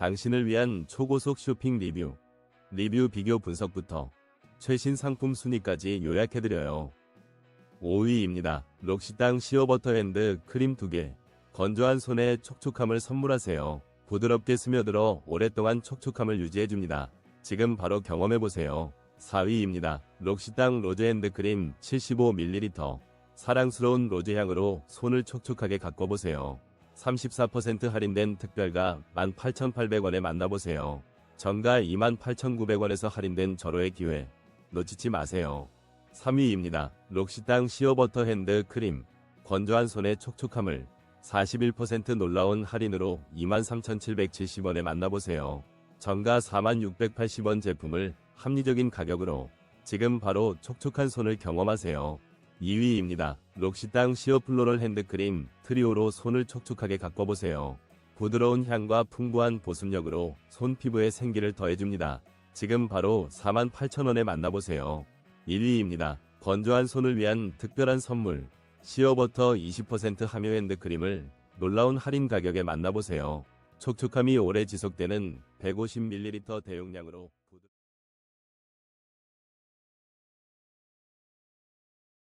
당신을 위한 초고속 쇼핑 리뷰. 리뷰 비교 분석부터 최신 상품 순위까지 요약해드려요. 5위입니다. 록시땅 시어버터 핸드 크림 2개. 건조한 손에 촉촉함을 선물하세요. 부드럽게 스며들어 오랫동안 촉촉함을 유지해줍니다. 지금 바로 경험해보세요. 4위입니다. 록시땅 로즈 핸드크림 75ml. 사랑스러운 로즈 향으로 손을 촉촉하게 가꿔보세요. 34% 할인된 특별가 18,800원에 만나보세요. 정가 28,900원에서 할인된 절호의 기회. 놓치지 마세요. 3위입니다. 록시땅 시어버터 핸드 크림. 건조한 손의 촉촉함을 41% 놀라운 할인으로 23,770원에 만나보세요. 정가 4,680원 제품을 합리적인 가격으로 지금 바로 촉촉한 손을 경험하세요. 2위입니다. 록시땅 시어 플로럴 핸드크림 트리오로 손을 촉촉하게 가꿔보세요. 부드러운 향과 풍부한 보습력으로 손 피부에 생기를 더해줍니다. 지금 바로 48,000원에 만나보세요. 1위입니다. 건조한 손을 위한 특별한 선물 시어버터 20% 함유 핸드크림을 놀라운 할인 가격에 만나보세요. 촉촉함이 오래 지속되는 150ml 대용량으로